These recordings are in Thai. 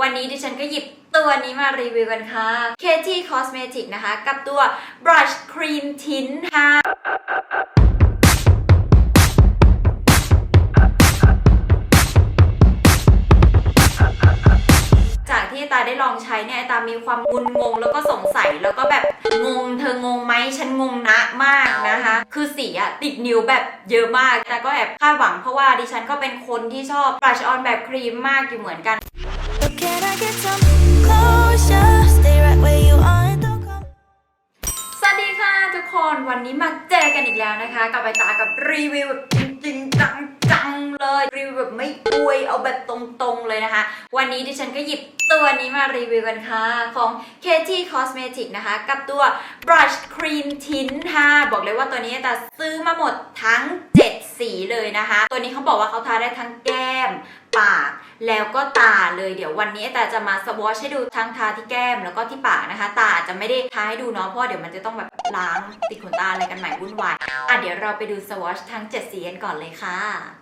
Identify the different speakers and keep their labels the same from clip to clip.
Speaker 1: วันนี้ดิฉันก็หยิบตัวนี้มารีวิวกันค่ะ KT Cosmetic นะคะ กับตัว Brush Cream Tint ค่ะจากที่ตาได้ลองใช้เนี่ยตามีความงุนงงแล้วก็สงสัยแล้วก็แบบงงเธองงไหมฉันงงนะมากนะคะ คือสีอะติดนิ้วแบบเยอะมากแต่ก็แอบคาดหวังเพราะว่าดิฉันก็เป็นคนที่ชอบ brush on แบบครีมมากอยู่เหมือนกัน สวัสดีค่ะทุกคนวันนี้มาเจอกันอีกแล้วนะคะ กับใบตากับรีวิวแบบจริงจัง แบบไม่อวยเอาแบบตรงๆเลยนะคะ วันนี้ดิฉันก็หยิบตัวนี้มารีวิวกันค่ะ ของ KT Cosmetic นะคะ กับตัว Brush Cream Tint ค่ะ บอกเลยว่าตัวนี้แต่ซื้อมาหมดทั้ง 7 สีเลยนะคะ ตัวนี้เขาบอกว่าเขาทาได้ทั้งแก้มปากแล้วก็ตาเลยเดี๋ยววันนี้แต่จะมาสวอชให้ดูทั้งทาที่แก้มแล้วก็ที่ปากนะคะ ตาอาจจะไม่ได้ทาให้ดูเนาะเพราะว่าเดี๋ยวมันจะต้องแบบล้างติดขนตาอะไรกันใหม่วุ่นวายอะเดี๋ยวเราไปดูสวอชทั้ง 7 สีกันก่อนเลยค่ะ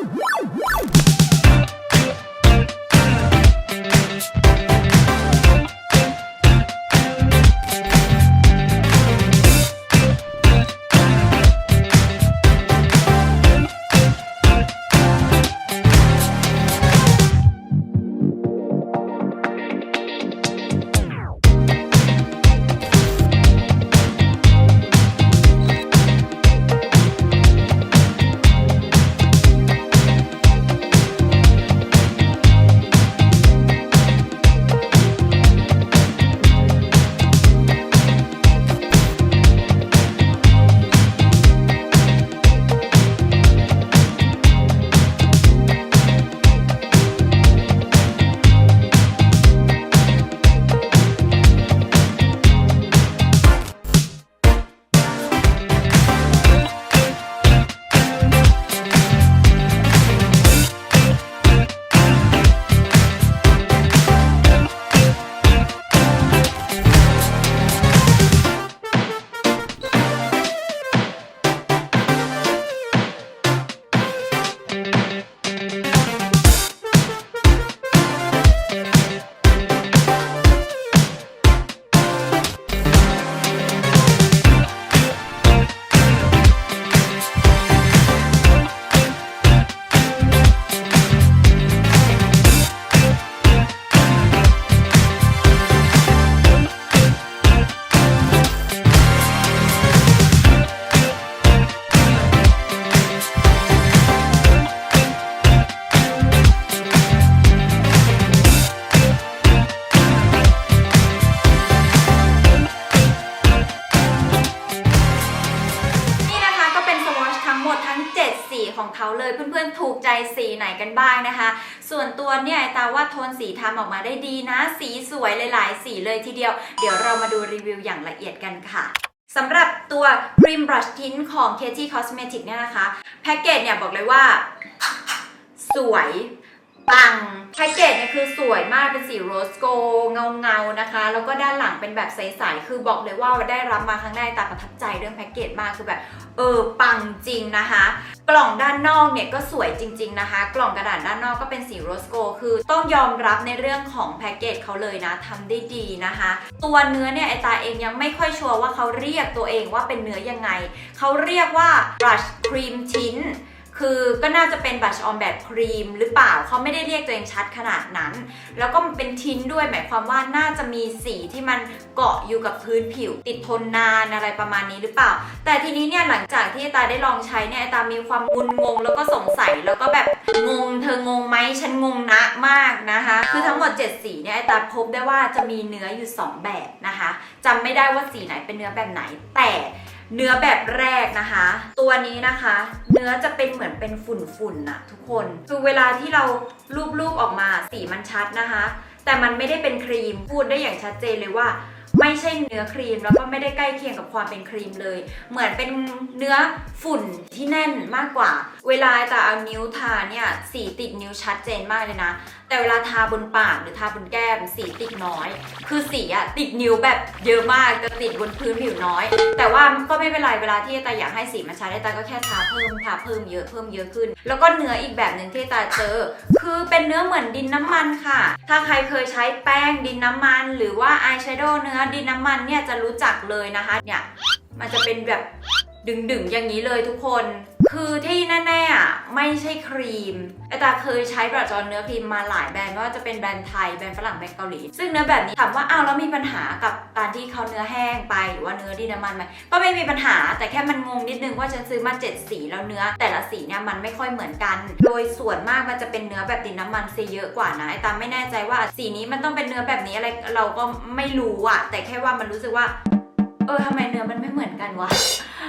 Speaker 1: ๆ ถูกใจสีไหนกันบ้างนะคะ ส่วนตัวเนี่ยไอตาว่าโทนสีทำออกมาได้ดีนะ สีสวยหลายๆ สีเลยทีเดียว เดี๋ยวเรามาดูรีวิวอย่างละเอียดกันค่ะสำหรับตัว Cream Brush Tint ของ KT Cosmetic เนี่ยนะคะ แพ็กเกจเนี่ยบอกเลยว่า สวย ปังแพ็กเกจเนี่ยคือสวยมากเป็นสีโรสโกเงาเงาๆนะคะ แล้วก็ด้านหลังเป็นแบบใสๆคือบอกเลยว่าได้รับมาครั้งแรกตาประทับใจเรื่องแพ็กเกจมากคือแบบเออปังจริงนะคะ กล่องด้านนอกเนี่ยก็สวยจริง ๆนะคะ กล่องกระดาษด้านนอกก็เป็นสีโรสโกคือต้องยอมรับในเรื่องของแพ็กเกจเขาเลยนะทำได้ดีนะคะ ตัวเนื้อเนี่ยไอตาเองยังไม่ค่อยชัวร์ว่าเขาเรียกตัวเองว่าเป็นเนื้อยังไงเขาเรียกว่า brush cream tint คือก็น่าจะเป็นบัชออนแบบครีมหรือเปล่าเขาไม่ได้เรียกตัวเองชัดขนาดนั้น แล้วก็มันเป็นทินด้วยหมายความว่าน่าจะมีสีที่มันเกาะอยู่กับพื้นผิว ติดทนนานอะไรประมาณนี้หรือเปล่า แต่ทีนี้เนี่ยหลังจากที่ตาได้ลองใช้เนี่ยตามีความงุนงง แล้วก็สงสัยแล้วก็แบบงง เธองงไหมฉันงงนะมากนะคะ คือทั้งหมด 7 สีเนี่ยตาพบได้ว่าจะมีเนื้ออยู่ 2 แบบนะคะจำไม่ได้ว่าสีไหนเป็นเนื้อแบบไหนแต่ เนื้อแบบแรกนะคะ ตัวนี้นะคะ เนื้อจะเป็นเหมือนเป็นฝุ่นๆน่ะทุกคน คือเวลาที่เรารูปๆออกมาสีมันชัดนะคะ แต่มันไม่ได้เป็นครีมพูดได้อย่างชัดเจนเลยว่า ไม่ใช่เนื้อครีมแล้วก็ไม่ได้ใกล้เคียงกับความเป็นครีมเลย เหมือนเป็นเนื้อฝุ่นที่แน่นมากกว่า เวลาแต่เอานิ้วทาเนี่ยสีติดนิ้วชัดเจนมากเลยนะ แต่เวลาทาบนปากหรือทาบนแก้มสีติดน้อย คือสีอะติดนิ้วแบบเยอะมากจะติดบนพื้นผิวน้อย แต่ว่าก็ไม่เป็นไรเวลาที่ตาอยากให้สีมันชัดตาก็แค่ทาเพิ่มทาเพิ่มเยอะเพิ่มเยอะขึ้น แล้วก็เนื้ออีกแบบหนึ่งที่ตาเจอ คือเป็นเนื้อเหมือนดินน้ำมันค่ะ ถ้าใครเคยใช้แป้งดินน้ำมัน หรือว่าอายแชโดว์เนื้อดินน้ำมันเนี่ยจะรู้จักเลยนะคะเนี่ยมันจะเป็นแบบ ดึงๆ อย่างนี้เลยทุกคน คือที่แน่ๆอะไม่ใช่ครีมไอตาเคยใช้ประจอนเนื้อครีมมาหลายแบรนด์ไม่ว่าจะเป็นแบรนด์ไทย แบรนด์ฝรั่ง แบรนด์เกาหลี ซึ่งเนื้อแบบนี้ถามว่าอ้าวแล้วมีปัญหากับการที่เขาเนื้อแห้งไปหรือว่าเนื้อดินน้ำมันไหมก็ไม่มีปัญหาแต่แค่มันงงนิดนึงว่าฉันซื้อมาเจ็ดสีแล้วเนื้อ แต่ละสีเนี่ยมันไม่ค่อยเหมือนกัน โดยส่วนมากมันจะเป็นเนื้อแบบดินน้ำมันซะเยอะกว่านะไอตาไม่แน่ใจว่าสีนี้มันต้องเป็นเนื้อแบบนี้อะไรเราก็ไม่รู้อะแต่แค่ว่ามันรู้สึกว่า ออทำไมเนื้อมันไม่เหมือนกันวะ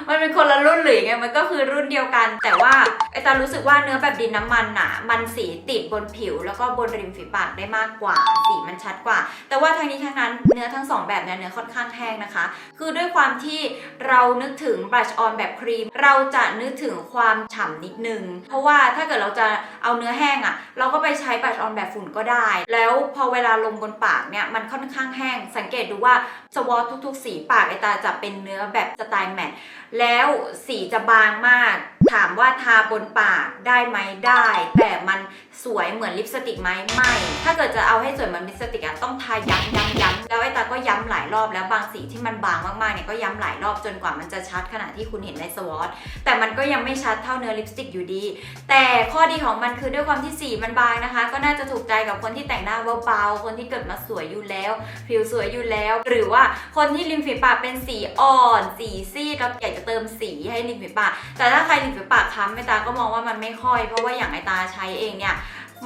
Speaker 1: มันเป็นคนละรุ่นหรือไงมันก็คือรุ่นเดียวกัน แต่ว่าไอตารู้สึกว่าเนื้อแบบดินน้ำมันน่ะมันสีติดบนผิว แล้วก็บนริมฝีปากได้มากกว่า สีมันชัดกว่า แต่ว่าทั้งนี้ทั้งนั้นเนื้อทั้งสองแบบเนี่ยเนื้อค่อนข้างแห้งนะคะ คือด้วยความที่เรานึกถึงบลัชออนแบบครีม เราจะนึกถึงความฉ่ำนิดนึง เพราะว่าถ้าเกิดเราจะเอาเนื้อแห้งอะ่ะเราก็ไปใช้บลัชออนแบบฝุ่นก็ได้ แล้วพอเวลาลงบนปากเนี่ยมันค่อนข้างแห้ง สังเกตดูว่าสวอตทุก ๆ สีปากไอตาจะเป็นเนื้อแบบสไตล์แมทแล้วสีจะบางมาก ถามว่าทาบนปากได้ไหมได้ แต่มันสวยเหมือนลิปสติกไหมไม่ ถ้าเกิดจะเอาให้สวยเหมือนลิปสติกอะต้องทาย้ำย้ำย้ำแล้วไอ้ตาก็ย้ำหลายรอบแล้วบางสีที่มันบางมากๆเนี่ยก็ย้ำหลายรอบจนกว่ามันจะชัดขนาดที่คุณเห็นในสวอตแต่มันก็ยังไม่ชัดเท่าเนื้อลิปสติกอยู่ดี แต่ข้อดีของมันคือด้วยความที่สีมันบางนะคะ ก็น่าจะถูกใจกับคนที่แต่งหน้าเบาๆคนที่เกิดมาสวยอยู่แล้ว ผิวสวยอยู่แล้ว หรือว่าคนที่ริมฝีปากเป็นสีอ่อน สีซีดแล้วอยากจะเติมสีให้ริมฝีปากแต่ถ้าใครริมฝีปากค้ำไอตาก็มองว่ามันไม่ค่อย เพราะว่าอย่างไอตาใช้เองเนี่ย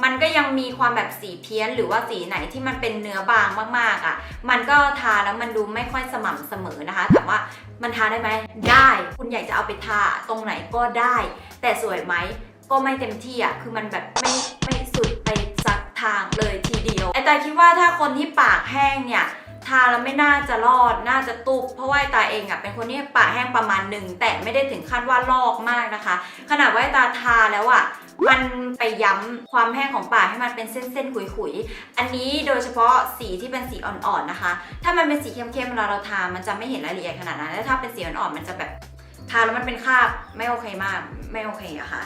Speaker 1: มันก็ยังมีความแบบสีเพี้ยน หรือว่าสีไหนที่มันเป็นเนื้อบางมากๆอะ่ะ มันก็ทาแล้วมันดูไม่ค่อยสม่ำเสมอนะคะแต่ว่ามันทาได้ไหมได้ คุณอยากจะเอาไปทาตรงไหนก็ได้ แต่สวยไหมก็ไม่เต็มที่อะคือมันแบบไม่ไม่สุดไปสักทางเลยทีเดียวไอตาคิดว่าถ้าคนที่ปากแห้งเนี่ย ทาแล้วไม่น่าจะรอดน่าจะตุบเพราะว่าตาเองอะเป็นคนที่ปากแห้งประมาณหนึ่งแต่ไม่ได้ถึงขั้นว่าลอกมากนะคะ ขนาดว่าตาทาแล้วอะมันไปย้ำความแห้งของปากให้มันเป็นเส้นๆขุยๆ อันนี้โดยเฉพาะสีที่เป็นสีอ่อนๆนะคะ ถ้ามันเป็นสีเข้มๆเวลาเราทา มันจะไม่เห็นรายละเอียดขนาดนั้น แล้วถ้าเป็นสีอ่อนๆ มันจะแบบทาแล้วมันเป็นคราบไม่โอเคมากไม่โอเคอะค่ะ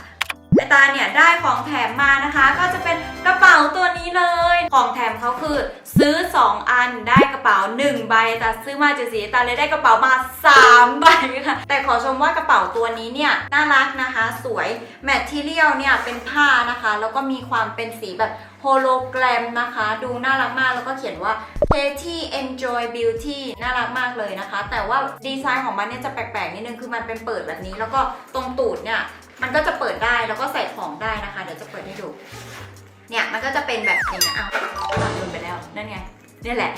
Speaker 1: ไอตาเนี่ยได้ของแถมมานะคะ ก็จะเป็นกระเป๋าตัวนี้เลย ของแถมเขาคือซื้อ 2 อันได้กระเป๋า 1 ใบแต่ซื้อมาจะสีตาเลยได้กระเป๋ามา 3 ใบค่ะ แต่ขอชมว่ากระเป๋าตัวนี้เนี่ยน่ารักนะคะ สวยแมททีเรียลเนี่ยเป็นผ้านะคะ แล้วก็มีความเป็นสีแบบโฮโลแกรมนะคะ ดูน่ารักมากแล้วก็เขียนว่า Katie Enjoy Beauty น่ารักมากเลยนะคะ แต่ว่าดีไซน์ของมันเนี่ยจะแปลกๆนิดนึงคือมันเป็นเปิดแบบนี้ แล้วก็ตรงตูดเนี่ย มันก็จะเปิดได้แล้วก็ใส่ของได้นะคะ เดี๋ยวจะเปิดให้ดู เนี่ยมันก็จะเป็นแบบอย่างนี้อ้าวหลับลงไปแล้วนั่นไงนี่แหละ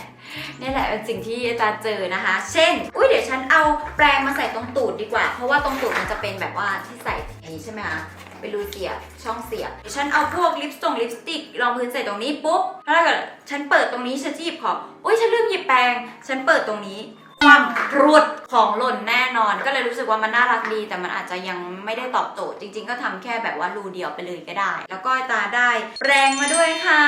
Speaker 1: นี่แหละเป็นสิ่งที่อาจารย์เจอนะคะ เช่น อุ้ยเดี๋ยวฉันเอาแปรงมาใส่ตรงตูดดีกว่า เพราะว่าตรงตูดมันจะเป็นแบบว่าที่ใส่อย่างนี้ใช่ไหมคะไปรูเสียบช่องเสียบฉันเอาพวกลิปสตงลิปสติกรองพื้นใส่ตรงนี้ปุ๊บแล้วถ้าเกิดฉันเปิดตรงนี้ฉันจะหยิบของอุ้ยฉันลืมหยิบแปรงฉันเปิดตรงนี้ ความพรวดของหล่นแน่นอน ก็เลยรู้สึกว่ามันน่ารักดี แต่มันอาจจะยังไม่ได้ตอบโจทย์จริง ๆ ก็ทำแค่แบบว่ารูเดียวไปเลยก็ได้ แล้วก็ตาได้แปรงมาด้วยค่ะ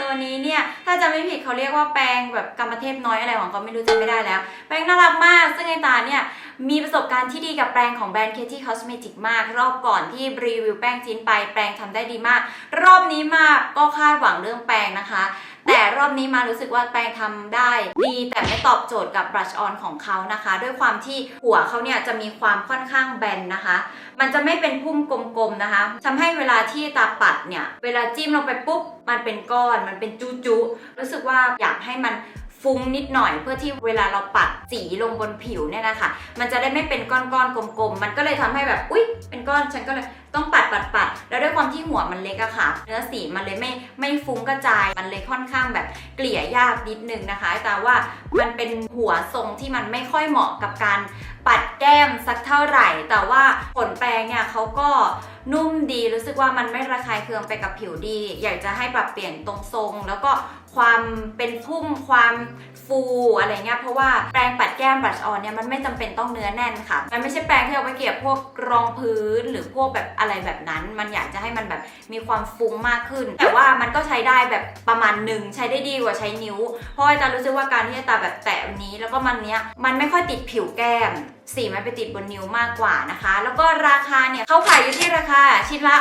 Speaker 1: ตัวนี้เนี่ย ถ้าจะไม่ผิดเขาเรียกว่าแปรงแบบกรรมเทพน้อยอะไรของเขาไม่รู้จำไม่ได้แล้ว แปรงน่ารักมาก ซึ่งไอตาเนี่ยมีประสบการณ์ที่ดีกับแปรงของแบรนด์ Katy Cosmetic มาก รอบก่อนที่รีวิวแป้งชิ้นไปแปรงทำได้ดีมาก รอบนี้มาก็คาดหวังเรื่องแปรงนะคะ แต่รอบนี้มารู้สึกว่าแปรงทำได้ดีแต่ไม่ตอบโจทย์กับบรัชออนของเขานะคะ ด้วยความที่หัวเขาเนี่ยจะมีความค่อนข้างแบนนะคะ มันจะไม่เป็นพุ่มกลมๆนะคะทำให้เวลาที่ตาปัดเนี่ย เวลาจิ้มลงไปปุ๊บมันเป็นก้อนมันเป็นจุๆรู้สึกว่าอยากให้มันฟุ้งนิดหน่อยเพื่อที่เวลาเราปัดสีลงบนผิวเนี่ยนะคะ มันจะได้ไม่เป็นก้อนๆกลมๆ มันก็เลยทำให้แบบ อุ๊ย เป็นก้อนฉันก็เลยต้องปัดปัดปัด แล้วด้วยความที่หัวมันเล็กอะค่ะ เนื้อสีมันเลยไม่ไม่ฟุ้งกระจาย มันเลยค่อนข้างแบบเกลี่ยยากนิดนึงนะคะ แต่ว่ามันเป็นหัวทรงที่มันไม่ค่อยเหมาะกับการปัดแก้มสักเท่าไหร่ แต่ว่าขนแปรงเนี่ยเขาก็นุ่มดีรู้สึกว่ามันไม่ระคายเคืองไปกับผิวดี อยากจะให้ปรับเปลี่ยนตรงทรง แล้วก็ความเป็นพุ่มความ ฟูอะไรเงี้ยเพราะว่าแปรงปัดแก้มบลัชออนเนี่ยมันไม่จำเป็นต้องเนื้อแน่นค่ะ มันไม่ใช่แปรงที่เอาไปเกี่ยวพวกรองพื้นหรือพวกแบบอะไรแบบนั้น มันอยากจะให้มันแบบมีความฟุ้งมากขึ้น แต่ว่ามันก็ใช้ได้แบบประมาณหนึ่งใช้ได้ดีกว่าใช้นิ้ว เพราะอาจารย์รู้สึกว่าการที่ตาแบบแตะนี้แล้วก็มันเนี้ยมันไม่ค่อยติดผิวแก้มสีมันไปติดบนนิ้วมากกว่านะคะ แล้วก็ราคาเนี่ยเขาขายอยู่ที่ราคาชิ้นละ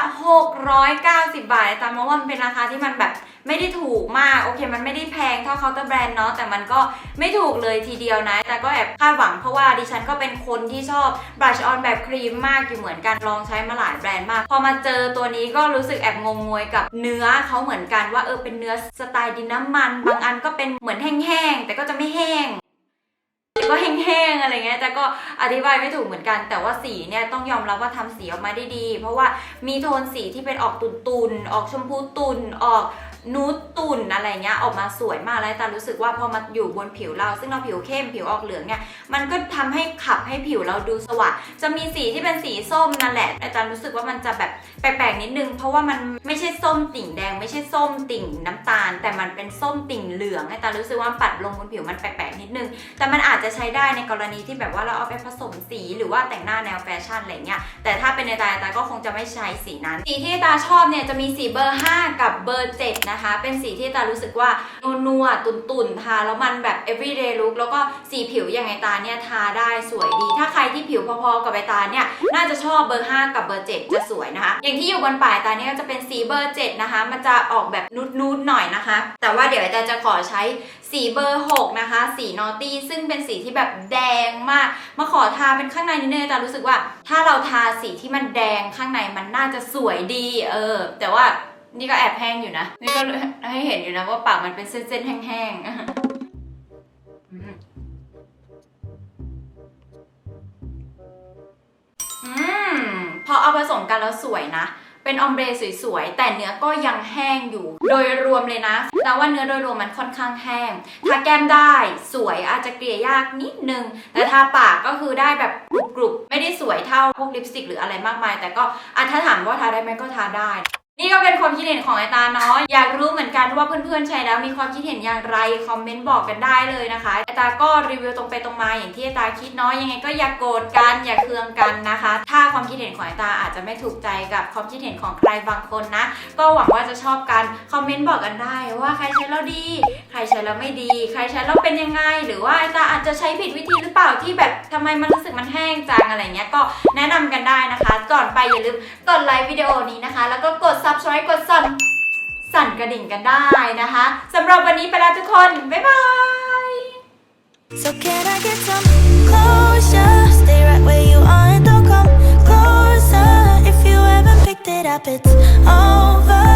Speaker 1: 690 บาทตามมาว่ามันเป็นราคาที่มันแบบไม่ได้ถูกมากโอเค มันไม่ได้แพงเท่าเคาน์เตอร์แบรนด์เนาะแต่มันก็ไม่ถูกเลยทีเดียวนะ แต่ก็แอบคาดหวังเพราะว่าดิฉันก็เป็นคนที่ชอบบลัชออนแบบครีมมากอยู่เหมือนกันลองใช้มาหลายแบรนด์มาก พอมาเจอตัวนี้ก็รู้สึกแอบงงงวยกับเนื้อเขาเหมือนกันว่าเออเป็นเนื้อสไตล์ดินน้ำมัน บางอันก็เป็นเหมือนแห้งๆแต่ก็จะไม่แห้ง ก็แห้งๆอะไรเงี้ยแต่ก็อธิบายไม่ถูกเหมือนกัน แต่ว่าสีเนี่ยต้องยอมรับว่าทำสีออกมาได้ดี เพราะว่ามีโทนสีที่เป็นออกตุนๆออกชมพูตุนออกนูดตุนอะไรเงี้ยออกมาสวยมากแล้วแต่รู้สึกว่าพอมาอยู่บนผิวเรา ซึ่งเราผิวเข้มผิวออกเหลืองเนี่ยมันก็ทำให้ขับให้ผิวเราดูสว่างจะมีสีที่เป็นสีส้มนั่นแหละอาจารย์รู้สึกว่ามันจะแบบแปลกๆนิดนึง เพราะว่ามันไม่ใช่ส้มติ่งแดง ไม่ใช่ส้มติ่งน้ำตาล แต่มันเป็นส้มติ่งเหลืองอาจารย์รู้สึกว่าปัดลงบนผิวมันแปลกๆนิดนึง แต่มันอาจจะใช้ได้ในกรณีที่แบบว่าเราเอาไปผสมสีหรือว่าแต่งหน้าแนวแฟชั่นอะไรเงี้ย แต่ถ้าเป็นในตาตาก็คงจะไม่ใช้สีนั้น สีที่ตาชอบเนี่ยจะมีสีเบอร์ 5 กับเบอร์ 7 นะคะ เป็นสีที่ตารู้สึกว่านัวๆตุ่นๆทาแล้วมันแบบ everyday look แล้วก็สีผิวอย่างไอตาเนี่ยทาได้สวยดี ถ้าใครที่ผิวพอๆกับไอตาเนี่ยน่าจะชอบเบอร์ 5 กับเบอร์ 7 จะสวยนะคะ อย่างที่อยู่บนปลายตาเนี่ยก็จะเป็นสีเบอร์ 7 นะคะ มันจะออกแบบนูดๆหน่อยนะคะ แต่ว่าเดี๋ยวไอตาจะขอใช้ สีเบอร์ 6 นะคะ สีนอตตี้ซึ่งเป็นสีที่แบบแดงมาก มาขอทาเป็นข้างในนิดนึงแต่รู้สึกว่า ถ้าเราทาสีที่มันแดงข้างในมันน่าจะสวยดี เออ แต่ว่านี่ก็แอบแห้งอยู่นะ นี่ก็ให้เห็นอยู่นะว่าปากมันเป็นเส้นๆแห้งๆอืมพอเอาผสมกันแล้วสวยนะ เป็นออมเบรสวยๆ แต่เนื้อก็ยังแห้งอยู่ โดยรวมเลยนะแต่ว่าเนื้อโดยรวมมันค่อนข้างแห้งทาแก้มได้สวยอาจจะเกลี่ยยากนิดนึง แต่ทาปากก็คือได้แบบกรุบๆ ไม่ได้สวยเท่าพวกลิปสติกหรืออะไรมากมาย แต่ก็อถ้าถามว่าทาได้ไหมก็ทาได้ นี่ก็เป็นความคิดเห็นของไอตาเนาะอยากรู้เหมือนกันว่าเพื่อนๆใช้แล้วมีความคิดเห็นอย่างไรคอมเมนต์บอกกันได้เลยนะคะไอตาก็รีวิวตรงไปตรงมาอย่างที่ไอตาคิดเนาะยังไงก็อย่ากโกรธกันอย่าเคืองกันนะคะ ถ้าความคิดเห็นของไอตาอาจจะไม่ถูกใจกับความคิดเห็นของใครบางคนนะ ก็หวังว่าจะชอบกันคอมเมนต์บอกกันได้ ว่าใครใช้แล้วดี ใครใช้แล้วไม่ดี ใครใช้แล้วเป็นยังไง หรือว่าไอตาอาจจะใช้ผิดวิธีหรือเปล่าที่แบบทำไมมันรู้สึกมันแห้งจังอะไรเงี้ยก็แนะนำกันได้นะคะ ก่อนไปอย่าลืมกดไลค์วิดีโอนี้นะคะ แล้วก็กด subscribe กดสั่นสั่นกระดิ่งกันได้นะคะสำหรับวันนี้ไปแล้วทุกคน บ๊ายบาย
Speaker 2: So can I get some closure? Stay right where you are and don't come closer. If you haven't picked it up, it's over.